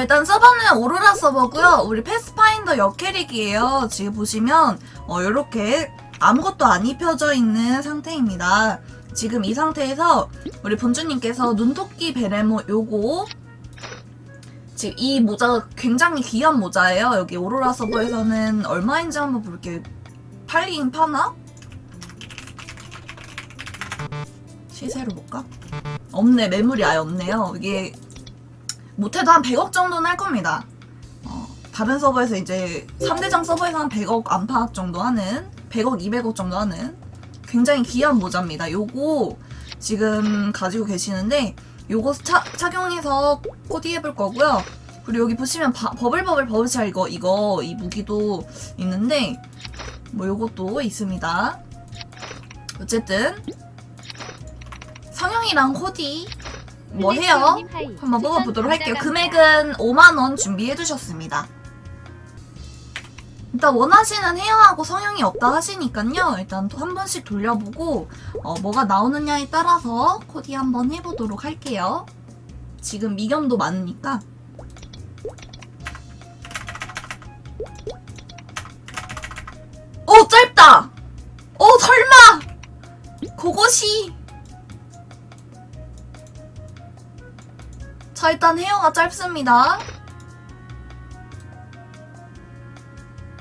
자 일단 서버는 오로라 서버고요. 우리 패스파인더 역캐릭이에요. 지금 보시면 어 이렇게 아무것도 안 입혀져 있는 상태입니다. 지금 이 상태에서 우리 본주님께서 눈토끼 베레모 요거 지금 이 모자가 굉장히 귀한 모자예요. 여기 오로라 서버에서는 얼마인지 한번 볼게요. 팔리긴 파나? 시세로 볼까? 없네. 매물이 아예 없네요. 이게 못해도 한 100억 정도는 할 겁니다. 어, 다른 서버에서 이제 3대장 서버에서 한 100억 안팎 정도 하는 100억, 200억 정도 하는 굉장히 귀한 모자입니다. 요거 지금 가지고 계시는데 요거 차, 착용해서 코디해볼 거고요. 그리고 여기 보시면 바- 버블버블 버블샷 이거 이거 이 무기도 있는데 뭐 요것도 있습니다. 어쨌든 성형이랑 코디 뭐 해요? 한번 뽑아보도록 할게요. 금액은 5만원 준비해두셨습니다. 일단 원하시는 헤어하고 성형이 없다 하시니까요. 일단 또한 번씩 돌려보고 어, 뭐가 나오느냐에 따라서 코디 한번 해보도록 할게요. 지금 미겸도 많으니까. 오 짧다! 자, 일단 헤어가 짧습니다.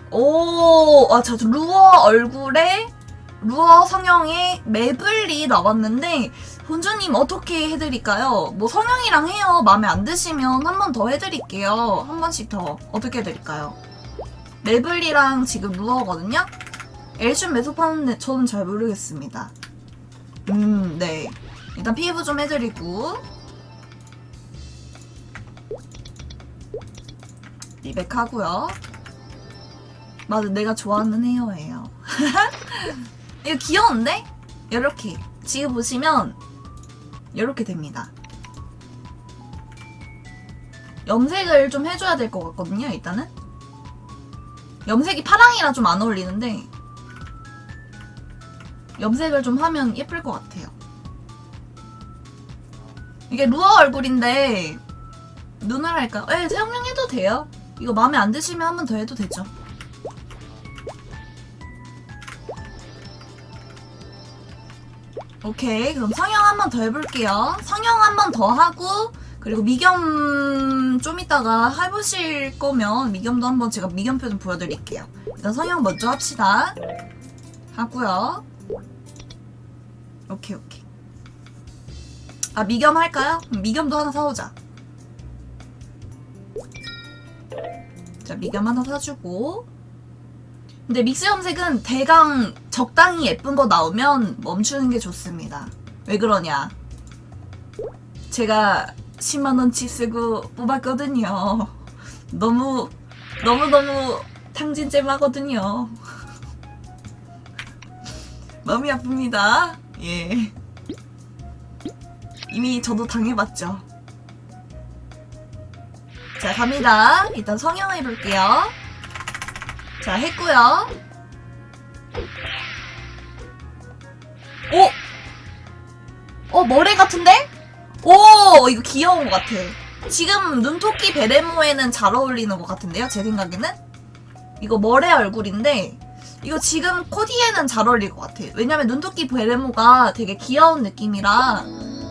오, 아, 자, 루어 얼굴에, 루어 성형에 매블리 나왔는데, 본주님 어떻게 해드릴까요? 뭐 성형이랑 헤어 마음에 안 드시면 한 번 더 해드릴게요. 한 번씩 더. 어떻게 해드릴까요? 매블리랑 지금 루어거든요? 엘슌 매섭하는데 저는 잘 모르겠습니다. 음, 네. 일단 피부 좀 해드리고. 리백하고요. 맞아, 내가 좋아하는 헤어예요. 이거 귀여운데? 이렇게 지금 보시면 이렇게 됩니다. 염색을 좀 해줘야 될 것 같거든요. 일단은 염색이 파랑이라 좀 안 어울리는데 염색을 좀 하면 예쁠 것 같아요. 이게 루어 얼굴인데 눈을 할까요? 예, 사용해도 돼요. 이거 마음에 안 드시면 한 번 더 해도 되죠. 오케이, 그럼 성형 한 번 더 해볼게요. 성형 한 번 더 하고, 그리고 미겸 좀 이따가 해보실 거면 미겸도 한번 제가 미겸표 좀 보여드릴게요. 일단 성형 먼저 합시다. 하고요. 오케이, 오케이. 아, 미겸 할까요? 미겸도 하나 사오자. 자, 미겸 하나 사주고. 근데 믹스 염색은 대강 적당히 예쁜 거 나오면 멈추는 게 좋습니다. 왜 그러냐? 제가 10만원치 쓰고 뽑았거든요. 너무, 너무너무 탕진잼하거든요. 마음이 아픕니다. 예. 이미 저도 당해봤죠. 자, 갑니다. 일단 성형 해볼게요. 자, 했고요. 오! 어, 머리 같은데? 오! 이거 귀여운 것 같아. 지금 눈토끼 베레모에는 잘 어울리는 것 같은데요? 제 생각에는? 이거 머레 얼굴인데, 이거 지금 코디에는 잘 어울릴 것 같아. 왜냐면 눈토끼 베레모가 되게 귀여운 느낌이라,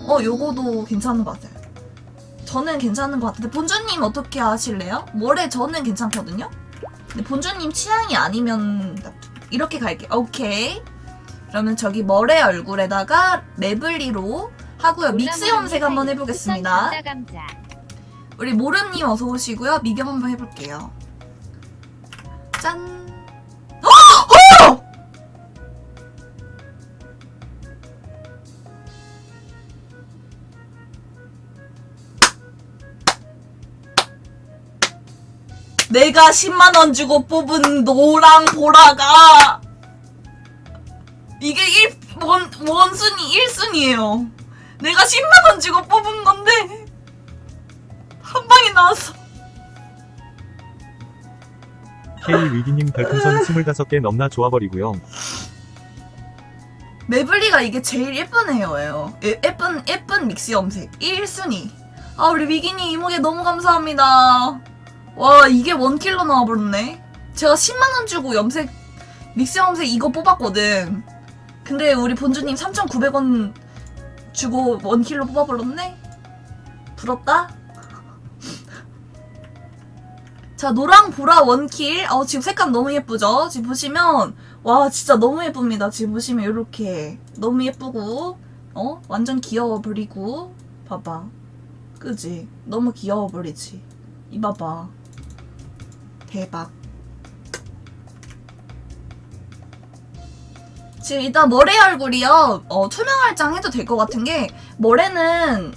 어, 요거도 괜찮은 것 같아요. 저는 괜찮은 것 같은데, 본주님 어떻게 하실래요? 머레 저는 괜찮거든요? 근데 본주님 취향이 아니면 이렇게 갈게. 오케이. 그러면 저기 머레 얼굴에다가 매블리로 하고요. 믹스 염색 한번 해보겠습니다. 우리 모름님 어서 오시고요. 미경 한번 해볼게요. 짠. 내가 10만원 주고 뽑은 노랑 보라가 이게 1, 원, 원순위 1순위예요. 내가 10만원 주고 뽑은 건데 한 방에 나왔어. K 위기님 별풍선 25개 넘나 좋아버리고요. 매블리가 이게 제일 예쁜 헤어예요. 예, 예쁜 예쁜 믹스 염색 1순위. 아 우리 위기님 이모게 너무 감사합니다. 와 이게 원킬로 나와버렸네. 제가 10만원 주고 염색 믹스 염색 이거 뽑았거든. 근데 우리 본주님 3,900원 주고 원킬로 뽑아버렸네? 부럽다? 자, 노랑 보라 원킬. 어, 지금 색감 너무 예쁘죠? 지금 보시면, 와, 진짜 너무 예쁩니다. 지금 보시면 이렇게. 너무 예쁘고, 어? 완전 귀여워 버리고. 봐봐. 그지? 너무 귀여워 버리지. 이 봐봐. 대박. 지금 일단 머레 얼굴이요. 어, 투명 할장 해도 될 것 같은 게 머레는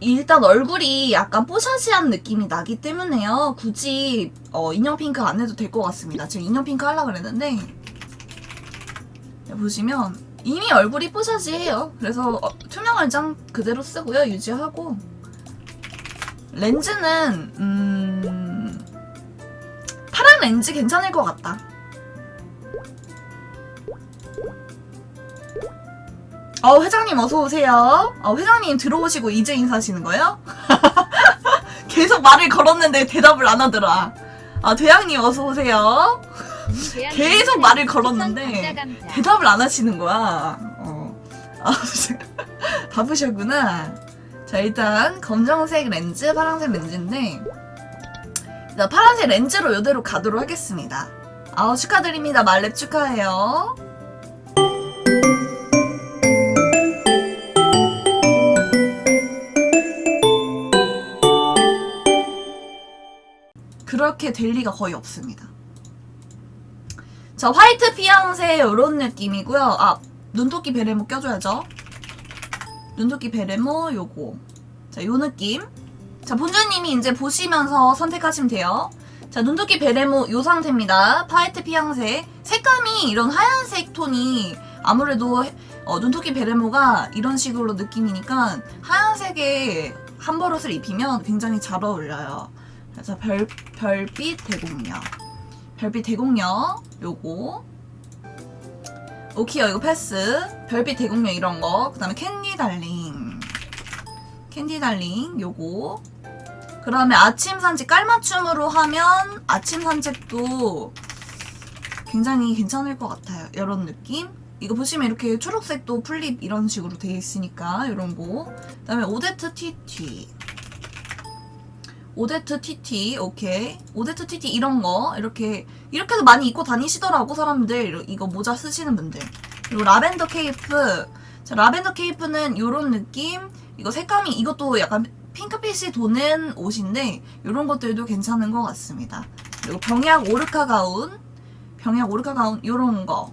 일단 얼굴이 약간 뽀샤시한 느낌이 나기 때문에요. 굳이 어, 인형 핑크 안 해도 될 것 같습니다. 지금 인형 핑크 하려고 그랬는데 보시면 이미 얼굴이 뽀샤시해요. 그래서 어, 투명 할장 그대로 쓰고요. 유지하고 렌즈는 음 렌즈 괜찮을 것 같다. 어, 회장님 어서 오세요. 어, 회장님 들어오시고 이제 인사하시는 거예요? 계속 말을 걸었는데 대답을 안 하더라. 아, 대양님 어서 오세요. 계속 말을 걸었는데 대답을 안 하시는 거야. 어. 아, 바쁘셨구나. 자, 일단 검정색 렌즈, 파란색 렌즈인데 일단 파란색 렌즈로 이대로 가도록 하겠습니다. 아우 축하드립니다. 말렙 축하해요. 그렇게 될 리가 거의 없습니다. 자, 화이트 피앙새 이런 느낌이고요. 아, 눈토끼 베레모 껴줘야죠. 눈토끼 베레모 요거. 자, 요 느낌. 자, 본주님이 이제 보시면서 선택하시면 돼요. 자, 눈토끼 베레모 요 상태입니다. 화이트 피앙새. 색감이 이런 하얀색 톤이 아무래도 어, 눈토끼 베레모가 이런 식으로 느낌이니까 하얀색에 한 버릇을 입히면 굉장히 잘 어울려요. 그래서 별, 별빛 대공녀. 별빛 대공녀, 요거. 오키요, 이거 패스. 별빛 대공녀 이런 거. 그 다음에 캔디 달링. 캔디 달링, 요거. 그 다음에 아침 산책 깔맞춤으로 하면 아침 산책도 굉장히 괜찮을 것 같아요. 이런 느낌. 이거 보시면 이렇게 초록색도 플립 이런 식으로 되어 있으니까 이런 거. 그 다음에 오데트 티티. 오데트 TT 오케이 오데트 TT 이런 거 이렇게 이렇게도 많이 입고 다니시더라고 사람들 이거 모자 쓰시는 분들 그리고 라벤더 케이프 자 라벤더 케이프는 요런 느낌 이거 색감이 이것도 약간 핑크빛이 도는 옷인데 요런 것들도 괜찮은 것 같습니다 그리고 병약 오르카 가운 병약 오르카 가운 요런 거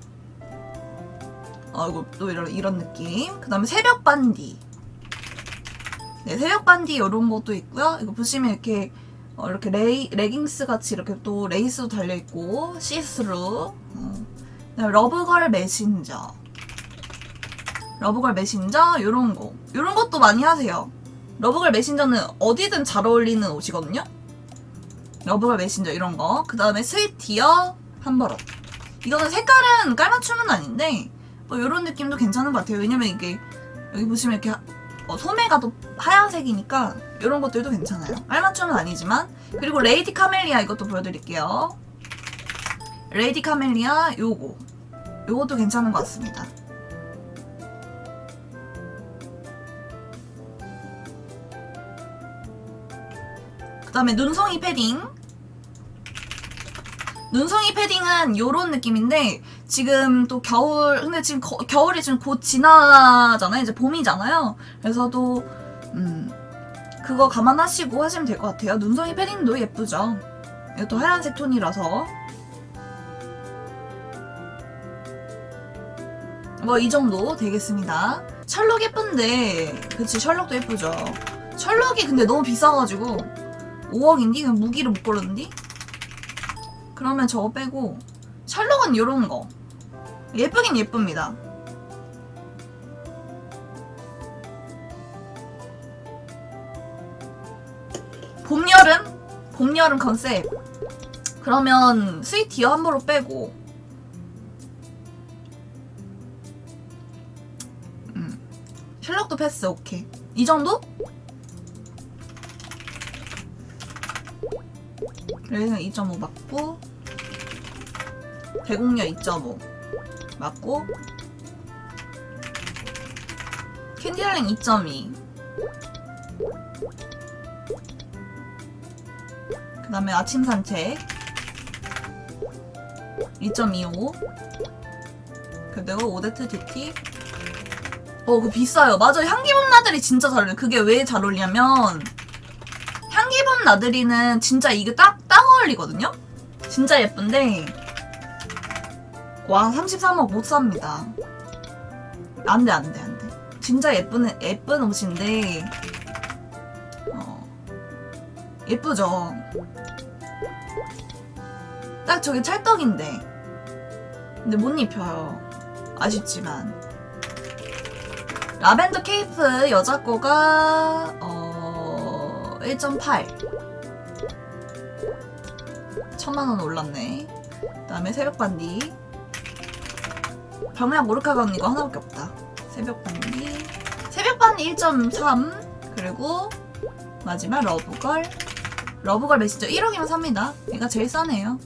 어, 이거 또 이런, 이런 느낌 그 다음에 새벽 반디 네, 새벽 반디 이런 것도 있고요. 이거 보시면 이렇게 어, 이렇게 레이, 레깅스 같이 이렇게 또 레이스도 달려 있고 시스루. 어. 그다음에 러브걸 메신저. 러브걸 메신저 이런 거. 이런 것도 많이 하세요. 러브걸 메신저는 어디든 잘 어울리는 옷이거든요. 러브걸 메신저 이런 거. 그 다음에 스위티어 한 버릇. 이거는 색깔은 깔맞춤은 아닌데 뭐 이런 느낌도 괜찮은 것 같아요. 왜냐면 이게 여기 보시면 이렇게 어, 소매가 또 하얀색이니까 이런 것들도 괜찮아요. 알맞춤은 아니지만 그리고 레이디 카멜리아 이것도 보여드릴게요. 레이디 카멜리아 요거 요것도 괜찮은 것 같습니다. 그 다음에 눈송이 패딩. 눈송이 패딩은 요런 느낌인데 지금 또 겨울 근데 지금 거- 겨울이 지금 곧 지나잖아요. 이제 봄이잖아요. 그래서 또 음, 그거 감안하시고 하시면 될 것 같아요. 눈송이 패딩도 예쁘죠? 이것도 하얀색 톤이라서. 뭐 이 정도 되겠습니다. 셜록 예쁜데. 그치 셜록도 예쁘죠. 셜록이 근데 너무 비싸가지고 5억인디? 그냥 무기를 못 고르는디? 그러면 저거 빼고 셜록은 요런 거. 예쁘긴 예쁩니다. 봄 여름? 봄 여름 컨셉 그러면 스위티어 한 번로 빼고. 음. 셜록도 패스 오케이. 이 정도? 그래서 2.5 맞고 대공력 2.5 맞고 캔디랄링 2.2 그 다음에 아침 산책 2.25 그리고 오데트 DT 어, 그 비싸요. 맞아. 향기범 나들이 진짜 잘 어울려. 그게 왜 잘 어울리냐면, 향기범 나들이는 진짜 이게 딱, 딱 어울리거든요? 진짜 예쁜데, 와, 33억 못 삽니다. 안 돼, 안 돼, 안 돼. 진짜 예쁜, 예쁜 옷인데, 어, 예쁘죠? 딱 저게 찰떡인데. 근데 못 입혀요. 아쉽지만. 라벤더 케이프 여자 거가 어 1.8 천만 원 올랐네. 그 다음에 새벽 반디 병약 모르카가 언니 거 하나밖에 없다. 새벽 반디 새벽 반디 1.3 그리고 마지막 러브걸 러브걸 메시저 1억이면 삽니다. 얘가 제일 싸네요.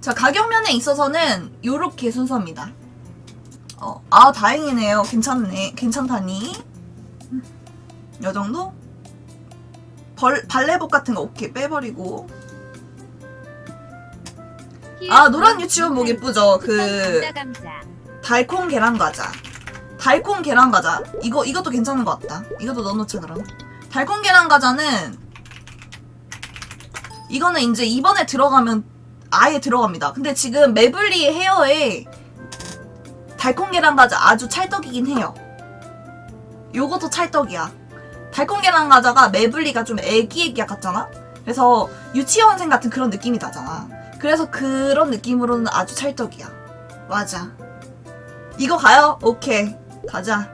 자 가격면에 있어서는 요렇게 순서입니다. 어, 아, 다행이네요. 괜찮네. 괜찮다니. 음, 요 정도? 벌, 발레복 같은 거 오케이. 빼버리고. 아, 노란 유치원복 예쁘죠? 그. 달콩 계란 과자. 달콩 계란 과자. 이거, 이것도 괜찮은 것 같다. 이것도 넣어놓자, 그럼. 달콩 계란 과자는, 이거는 이제 이번에 들어가면 아예 들어갑니다. 근데 지금 매블리 헤어에 달콩 계란 과자 아주 찰떡이긴 해요. 요것도 찰떡이야. 달콩 계란 과자가 매블리가 좀 애기애기 같잖아? 그래서 유치원생 같은 그런 느낌이 나잖아. 그래서 그런 느낌으로는 아주 찰떡이야. 맞아. 이거 가요? 오케이. 가자.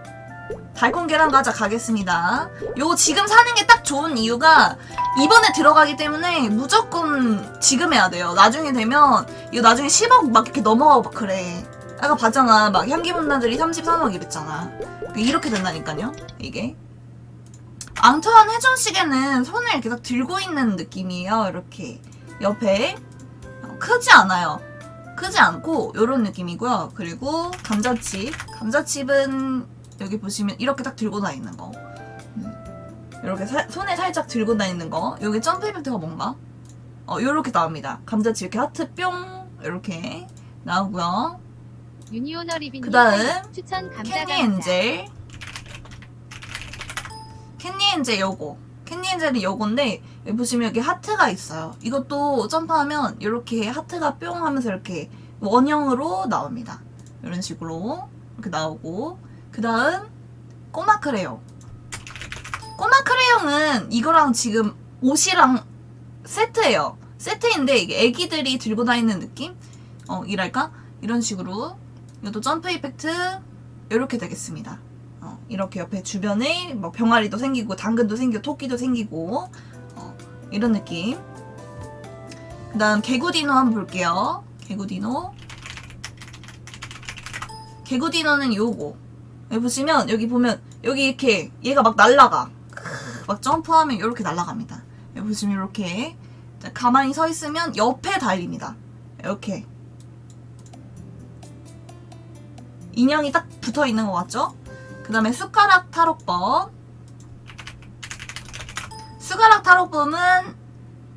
달콩 계란 과자 가겠습니다. 요거 지금 사는 게 딱 좋은 이유가 이번에 들어가기 때문에 무조건 지금 해야 돼요. 나중에 되면 이거 나중에 10억 막 이렇게 넘어가고 막 그래. 아까 봤잖아. 막 향기문나들이 33억 이랬잖아. 이렇게 된다니까요. 이게. 앙투안 회전 시계는 손을 딱 들고 있는 느낌이에요. 이렇게 옆에 어, 크지 않아요. 크지 않고 이런 느낌이고요. 그리고 감자칩. 감자칩은 여기 보시면 이렇게 딱 들고 다니는 거. 음. 이렇게 사- 손에 살짝 들고 다니는 거. 여기 점프 이펙트가 뭔가? 어, 요렇게 나옵니다. 감자칩 이렇게 하트 뿅 이렇게 나오고요. 그 다음 추천 감자 캔디. 엔젤 캔디 엔젤 요거 캔디 엔젤이 요건데 보시면 여기 하트가 있어요 이것도 점프하면 이렇게 하트가 뿅 하면서 이렇게 원형으로 나옵니다 이런 식으로 이렇게 나오고 그 다음 꼬마 크레용 꼬마 크레용은 이거랑 지금 옷이랑 세트예요 세트인데 이게 애기들이 들고 다니는 느낌? 어 이랄까? 이런 식으로 이것도 점프 이펙트 이렇게 되겠습니다. 어, 이렇게 옆에 주변에 뭐 병아리도 생기고 당근도 생기고 토끼도 생기고 어, 이런 느낌. 그 다음 개구디노 한번 볼게요. 개구디노. 개구디노는 요거. 여기 보시면 여기 보면 여기 이렇게 얘가 막 날라가. 막 점프하면 이렇게 날아갑니다. 여기 보시면 이렇게 가만히 서 있으면 옆에 달립니다. 이렇게 인형이 딱 붙어 있는 것 같죠? 그 다음에 숟가락 타로법. 숟가락 타로법은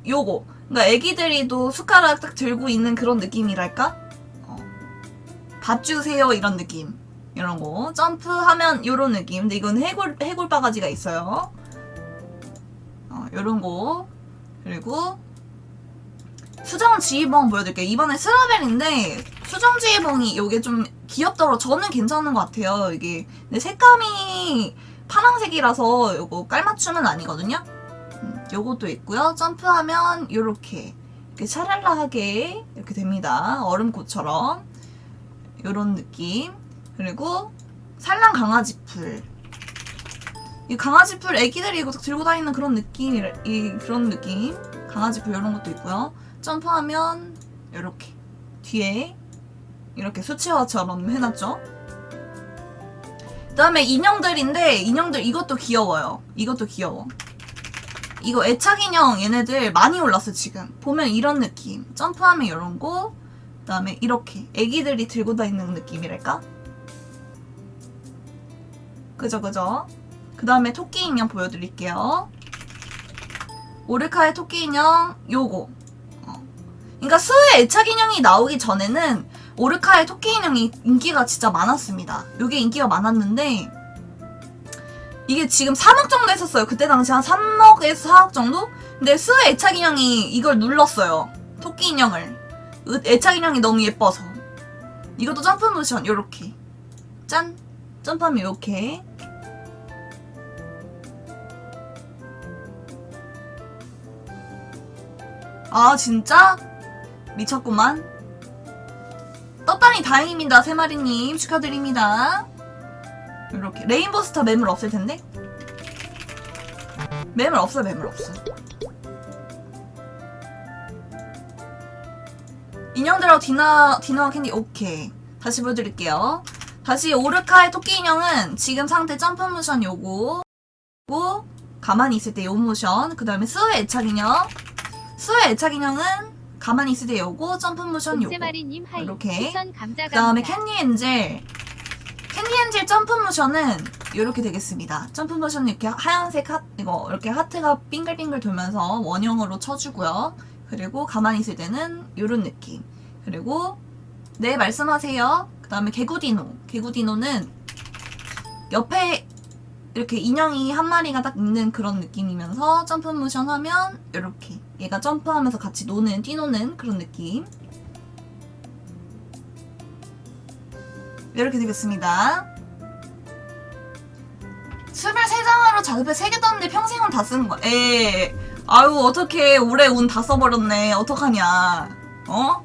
요거. 그러니까 애기들이도 숟가락 딱 들고 있는 그런 느낌이랄까? 어. 밥 주세요 이런 느낌. 이런 거. 점프하면 요런 느낌. 근데 이건 해골, 해골 바가지가 있어요. 어, 요런 거. 그리고 수정 지휘봉 보여드릴게요. 이번에 스라벨인데 수정 지휘봉이 요게 좀 귀엽더라고. 저는 괜찮은 것 같아요. 이게 근데 색감이 파란색이라서 요거 깔맞춤은 아니거든요. 음, 요것도 있고요. 점프하면 요렇게 이렇게 샤랄라하게 이렇게 됩니다. 얼음꽃처럼 요런 느낌. 그리고 산란 강아지 풀. 이 강아지 풀 애기들이 이거 들고 다니는 그런 느낌, 이 그런 느낌. 강아지 풀 이런 것도 있고요. 점프하면 이렇게 뒤에 이렇게 수치화처럼 해놨죠. 그다음에 인형들인데 인형들 이것도 귀여워요. 이것도 귀여워. 이거 애착 인형 얘네들 많이 올랐어 지금. 보면 이런 느낌. 점프하면 이런 거 그다음에 이렇게 애기들이 들고 다니는 느낌이랄까? 그죠 그죠? 그 다음에 토끼 인형 보여드릴게요. 오르카의 토끼 인형 요거. 어. 그러니까 스의 애착 인형이 나오기 전에는 오르카의 토끼 인형이 인기가 진짜 많았습니다. 요게 인기가 많았는데 이게 지금 3억 정도 했었어요. 그때 당시 한 3억에서 4억 정도? 근데 스의 애착 인형이 이걸 눌렀어요. 토끼 인형을. 으- 애착 인형이 너무 예뻐서. 이것도 점프 모션, 요렇게. 짠! 점프하면 요렇게. 아, 진짜? 미쳤구만. 떴다니 다행입니다, 세마리님. 축하드립니다. 이렇게. 레인보우 스타 매물 없을 텐데? 매물 없어 매물 없어. 인형들하고 디나 디나와 캔디 오케이. 다시 보여드릴게요. 다시 오르카의 토끼 인형은 지금 상태 점프 모션 요거 고 가만히 있을 때 요 모션 그 다음에 스의 애착 인형. 스의 애착 인형은 가만히 있을 때 요거 점프 모션 요거. 하이. 이렇게. 그 다음에. 캔디 엔젤 캔디 엔젤 점프 모션은 이렇게 되겠습니다. 점프 모션은 이렇게 하얀색 하, 이거 이렇게 하트가 빙글빙글 돌면서 원형으로 쳐주고요. 그리고 가만히 있을 때는 이런 느낌. 그리고 네 말씀하세요. 그 다음에 개구디노. 개구디노는 옆에 이렇게 인형이 한 마리가 딱 있는 그런 느낌이면서 점프 모션 하면 이렇게 얘가 점프하면서 같이 노는 뛰노는 그런 느낌. 이렇게 되겠습니다. 23장으로 자급에 3개 떴는데 평생은 다 쓰는 거야. 에 아유, 어떻게 올해 운 다 써버렸네. 어떡하냐. 어?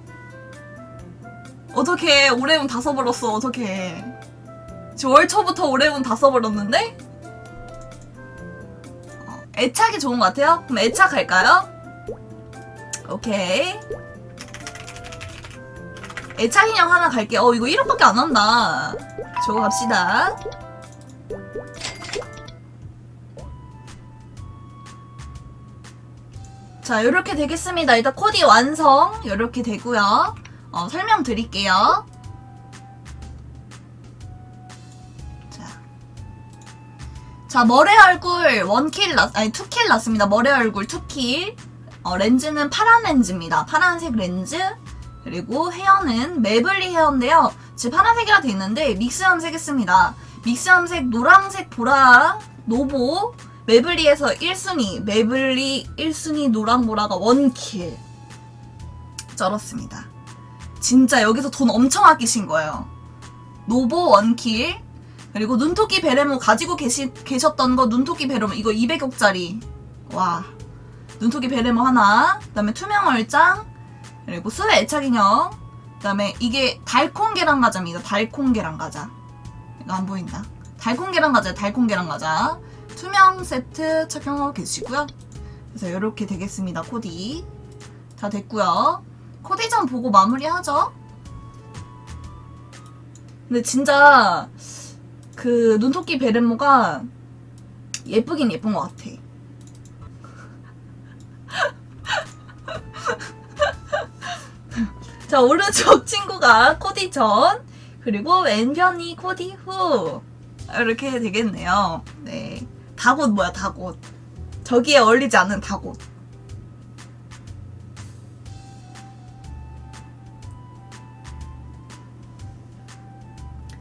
어떻게 올해 운 다 써버렸어. 어떻게. 저 월 초부터 올해 운 다 써버렸는데? 어, 애착이 좋은 것 같아요? 그럼 애착 갈까요? 오케이. 애착 인형 하나 갈게. 어, 이거 1억밖에 안 한다. 저거 갑시다. 자, 이렇게 되겠습니다. 일단 코디 완성. 이렇게 되고요. 어, 설명 드릴게요. 자. 자, 머리 얼굴 원킬 났, 아니, 투킬 났습니다. 머리 얼굴 투킬. 어, 렌즈는 파란 렌즈입니다. 파란색 렌즈. 그리고 헤어는 매블리 헤어인데요. 지금 파란색이라 돼 있는데 믹스 염색 했습니다. 믹스 염색 노란색 보라 노보 매블리에서 1순위 매블리 1순위 노랑 보라가 원킬 쩔었습니다. 진짜 여기서 돈 엄청 아끼신 거예요. 노보 원킬 그리고 눈토끼 베레모 가지고 계시, 계셨던 거 눈토끼 베레모 이거 200억짜리 와 눈토끼 베레모 하나 그 다음에 투명 얼짱 그리고 스웨 애착 인형 그다음에 이게 달콩 계란 과자입니다. 달콩 계란 과자 이거 안 보인다. 달콩 계란 과자 달콩 계란 과자 투명 세트 착용하고 계시고요. 그래서 이렇게 되겠습니다. 코디 다 됐고요. 코디 좀 보고 마무리하죠. 근데 진짜 그 눈토끼 베레모가 예쁘긴 예쁜 것 같아. 자 오른쪽 친구가 코디 전 그리고 왼편이 코디 후 이렇게 되겠네요. 네 다곳 뭐야 다곳 저기에 어울리지 않는 다곳.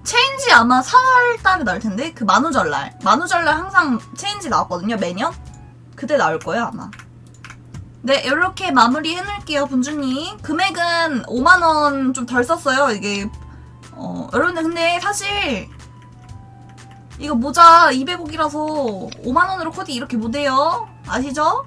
체인지 아마 4월 달에 나올 텐데 그 만우절날 만우절날 항상 체인지 나왔거든요 매년 그때 나올 거예요 아마. 네, 이렇게 마무리 해놓을게요, 분주님. 금액은 5만원 좀 덜 썼어요, 이게. 어, 여러분들, 근데 사실, 이거 모자 200억이라서 5만원으로 코디 이렇게 못해요. 아시죠?